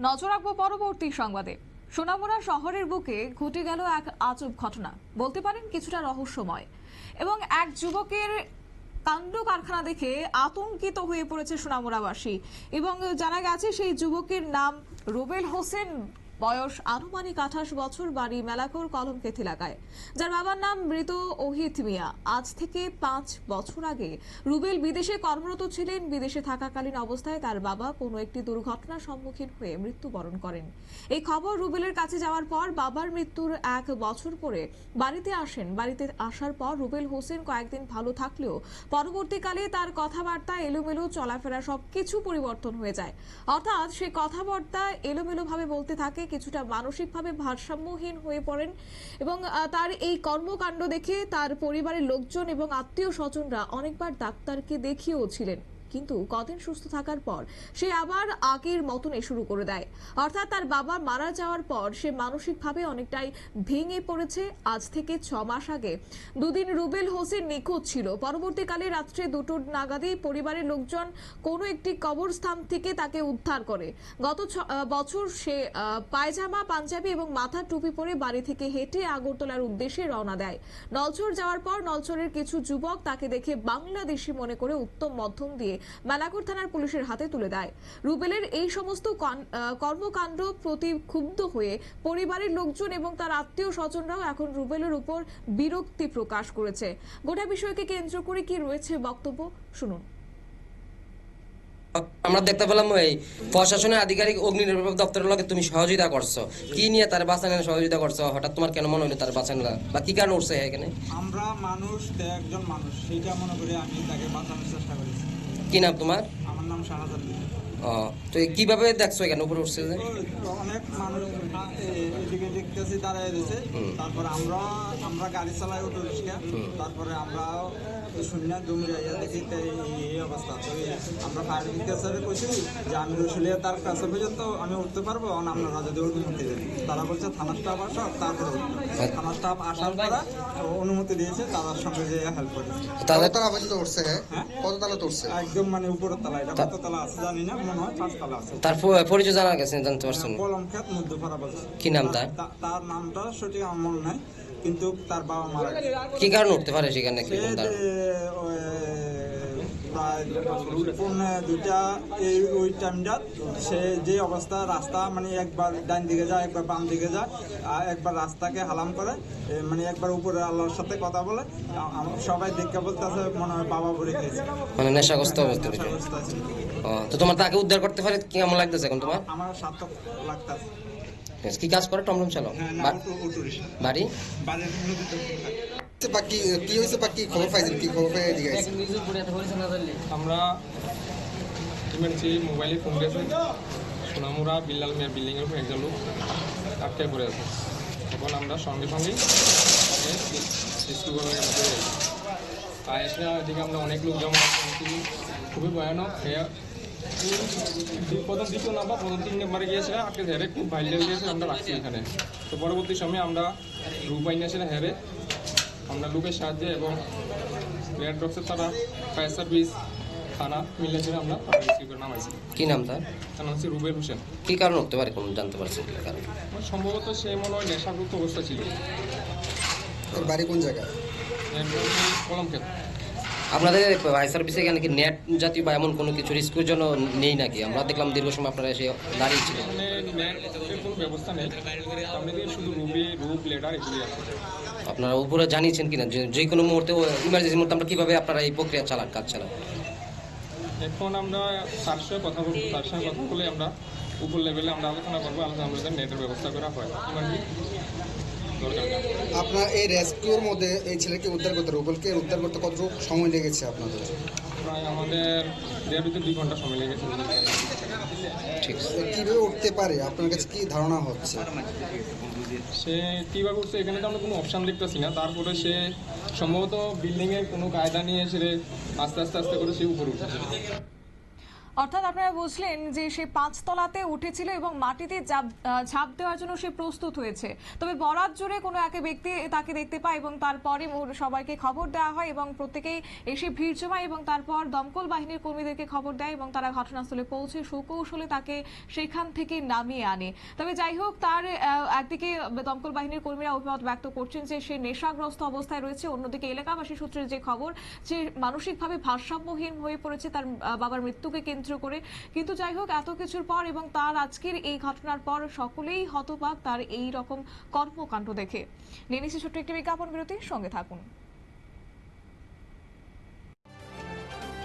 নজর রাখব পরবর্তী সংবাদে। সোনামুড়া শহরের বুকে ঘটে গেল এক আজব ঘটনা। বলতে পারেন কিছুটা রহস্যময়। এবং এক যুবকের কাণ্ড কারখানা দেখে আতঙ্কিত হয়ে পড়েছে সোনামুড়াবাসী। এবং জানা গেছে সেই যুবকের নাম রুবেল হোসেন বয়স আনুমানিক আঠাশ বছর বাড়ি মেলাকোর কলমকেত এলাকায় যার বাবার নাম মৃত ওহিত মিয়া। আজ থেকে পাঁচ বছর আগে রুবেল বিদেশে কর্মরত ছিলেন। বিদেশে থাকাকালীন অবস্থায় তার বাবা কোনো একটি দুর্ঘটনার সম্মুখীন হয়ে মৃত্যুবরণ করেন। এই খবর রুবেলের কাছে যাওয়ার পর বাবার মৃত্যুর এক বছর পরে বাড়িতে আসেন। বাড়িতে আসার পর রুবেল হোসেন কয়েকদিন ভালো থাকলেও পরবর্তীকালে তার কথাবার্তা, এলোমেলো চলাফেরা সবকিছু পরিবর্তন হয়ে যায়। অর্থাৎ সে কথাবার্তা এলোমেলো ভাবে বলতে থাকে কিছুটা মানসিকভাবে ভারসাম্যহীন হয়ে পড়েন এবং তার এই কর্মকাণ্ড দেখে তার পরিবারের লোকজন এবং আত্মীয় স্বজনরা অনেকবার ডাক্তারকে দেখিয়েও ছিলেন। কিন্তু কদিন সুস্থ থাকার পর সে আবার আগের মতনে শুরু করে দেয়। অর্থাৎ তার বাবা মারা যাওয়ার পর সে মানসিকভাবে অনেকটাই ভেঙে পড়েছে। আজ থেকে ছ মাস আগে দুদিন রুবেল হোসেন নিখোঁজ ছিল। পরবর্তীকালে রাত্রে দুটোর নাগাদে পরিবারের লোকজন কোনো একটি কবরস্থান থেকে তাকে উদ্ধার করে। গত বছর সে পায়জামা, পাঞ্জাবি এবং মাথার টুপি পরে বাড়ি থেকে হেঁটে আগরতলার উদ্দেশ্যে রওনা দেয়। নলছর যাওয়ার পর নলছরের কিছু যুবক তাকে দেখে বাংলাদেশি মনে করে উত্তম মধ্যম দিয়ে মেলাকুর থানার পুলিশের হাতে তুলে দেয়। রুবেলের এই সমস্ত কর্মকাণ্ড প্রতি ক্ষুব্ধ হয়ে পরিবারের লোকজন এবং তার আত্মীয় স্বজনরাও এখন রুবেলের উপর বিরক্তি প্রকাশ করেছে। গোটা বিষয়কে কেন্দ্র করে কি রয়েছে বক্তব্য? শুনুন। আমরা দেখতে পেলাম এই প্রশাসনের আধিকারিক অগ্নি নির্বাপক দপ্তরের লগে তুমি সহযোগিতা করছ। কি নিয়ে তার বাঁচানোর সহযোগিতা করছ? হঠাৎ তোমার কেন মনে হলো তার বাঁচানো বা কি কারণে উঠছে এখানে? আমরা মানুষ একজন মানুষ সেইটা মনে করে আমি তাকে বাঁচানোর চেষ্টা করেছি। কি নাম তোমার? আমার নাম শাহজাদ তো কীভাবে দেখছ এখানে উপরে উঠছে যে? অনেক মানুষ এদিকে দেখতেছি দাঁড়ায় রয়েছে। তারপরে আমরা আমরা গাড়ি চালাই অটো রিক্সা তারপরে আমরা শূন্য জমি যাইয়া দেখি তো এই অবস্থা। তো আমরা ফায়ার ব্রিগেড কইছি যে আমি রসুলিয়া তার কাছে পর্যন্ত আমি উঠতে পারব আর আপনারা যদি অনুমতি দেন তারা বলছে থানা স্টাফ আসো তারপরে উঠবে থানা স্টাফ আসার পরে অনুমতি দিয়েছে তাদের সঙ্গে যে হেল্প করেছে তাদের কততলা পর্যন্ত উঠছে? হ্যাঁ? কততলা তুলছে একদম মানে উপরের তলা এটা কত তলা আছে জানি না আছে তার পরিচয় জানা গেছে জানতে পারছেন কলম খেত মধ্যপাড়া বলছে। কি নাম তার? তার নামটা সঠিক আমার মনে নাই কিন্তু তার বাবা মারা কি কারণে উঠতে পারে সেখানে? কি পৌনে দুইটা এই ওই টাইমটা সে যে অবস্থা রাস্তা মানে একবার ডান দিকে যায় একবার বাম দিকে যায় আর একবার রাস্তাকে হালাম করে মানে একবার উপরে আল্লাহর সাথে কথা বলে আমার সবাই দেখে বলতেছে মনে হয় বাবা বলে খেয়েছে মানে নেশাগ্রস্ত অবস্থা তো তোমার তাকে উদ্ধার করতে পারে কেমন লাগতেছে এখন তোমার? আমার সার্থক লাগতেছে। কি কাজ করে? টমটম চালো হ্যাঁ বাড়ি? থাকে। বা কি হয়েছে খবর পাইছেন? কি আমরা মোবাইলে ফোন গেছে সোনামুরা বিল্লাল মিয়া বিল্ডিংয়ের উপর একজন লোক আটকে পড়ে আছে। তখন আমরা সঙ্গে এসে এদিকে আমরা অনেক লোক জমা খুবই ভয়ানক। প্রথম দ্বিতীয় নাম্বার প্রথম তিন নম্বরে গিয়েছে আটকে হেরে খুব ভাইরাল গিয়েছে, আমরা রাখছি এখানে। তো পরবর্তী সময়ে আমরা রূপাই নিয়েছিলাম হেরে আমরা লুকের সাহায্যে এবং রেড ডক্সের তারা ফায়ার সার্ভিস থানা মিলে ধরে আমরা নামাইছি কি নাম তার? তার নাম হচ্ছে রুবেল হোসেন। কি কারণ হতে পারে কোন জানতে পারছেন কি কারণ? সম্ভবত সে মনে হয় নেশাগ্রস্ত অবস্থা ছিল। বাড়ি কোন জায়গায়? কলম ক্ষেত আপনাদের ভাই সার্ভিসে এখানে কি নেট জাতীয় বা এমন কোনো কিছু রিস্কের জন্য নেই নাকি? আমরা দেখলাম দীর্ঘ সময় আপনারা এসে দাঁড়িয়ে ছিলেন। কোনো ব্যবস্থা নেই। শুধু রুবি রূপ লেডার এগুলি আছে। আপনারা উপরে জানিয়েছেন কিনা? যে কোনো মুহূর্তে ইমার্জেন্সি মুহূর্তে আমরা কীভাবে আপনারা এই প্রক্রিয়া চালান কাজ চালান এখন আমরা তার সঙ্গে কথা বলব তার সঙ্গে কথা বলে আমরা উপর লেভেলে আমরা আলোচনা করব আলোচনা আমাদের নেটের ব্যবস্থা করা হয়। আপনার এই রেস্কিউর মধ্যে এই ছেলেকে উদ্ধার করতে রুবেলকে উদ্ধার করতে কতটুকু সময় লেগেছে আপনাদের? প্রায় আমাদের দেড় থেকে দুই ঘণ্টা সময় লেগেছে। ঠিক। আছে কীভাবে উঠতে পারে? আপনার কাছে কি ধারণা হচ্ছে? সে কীভাবে উঠছে এখানে তো আমরা কোনো অপশান দেখতেছি না। তারপরে সে সম্ভবত বিল্ডিংয়ের কোনো কায়দা নিয়ে সে আস্তে আস্তে আস্তে করে সে উপরে উঠেছে। অর্থাৎ আপনারা বুঝলেন যে সে পাঁচতলাতে উঠেছিল এবং মাটিতে ঝাঁপ দেওয়ার জন্য সে প্রস্তুত হয়েছে। তবে বরাত জুড়ে কোনো এক ব্যক্তি তাকে দেখতে পায় এবং তারপরে সবাইকে খবর দেওয়া হয় এবং প্রত্যেকেই এসে ভিড় জমায় এবং তারপর দমকল বাহিনীর কর্মীদেরকে খবর দেয় এবং তারা ঘটনাস্থলে পৌঁছে সুকৌশলে তাকে সেখান থেকে নামিয়ে আনে। তবে যাই হোক, তার একদিকে দমকল বাহিনীর কর্মীরা অভিমত ব্যক্ত করছেন যে সে নেশাগ্রস্ত অবস্থায় রয়েছে। অন্যদিকে এলাকাবাসী সূত্রের যে খবর, যে মানসিকভাবে ভারসাম্যহীন হয়ে পড়েছে তার বাবার মৃত্যুকে কেন্দ্র করে। কিন্তু যাই হোক, এত কিছুর পর এবং তার আজকের এই ঘটনার পর সকলেই হতবাক তার এই রকম কর্মকাণ্ড দেখে। নিয়ে ছোট্ট একটি বিজ্ঞাপন বিরতির সঙ্গে থাকুন।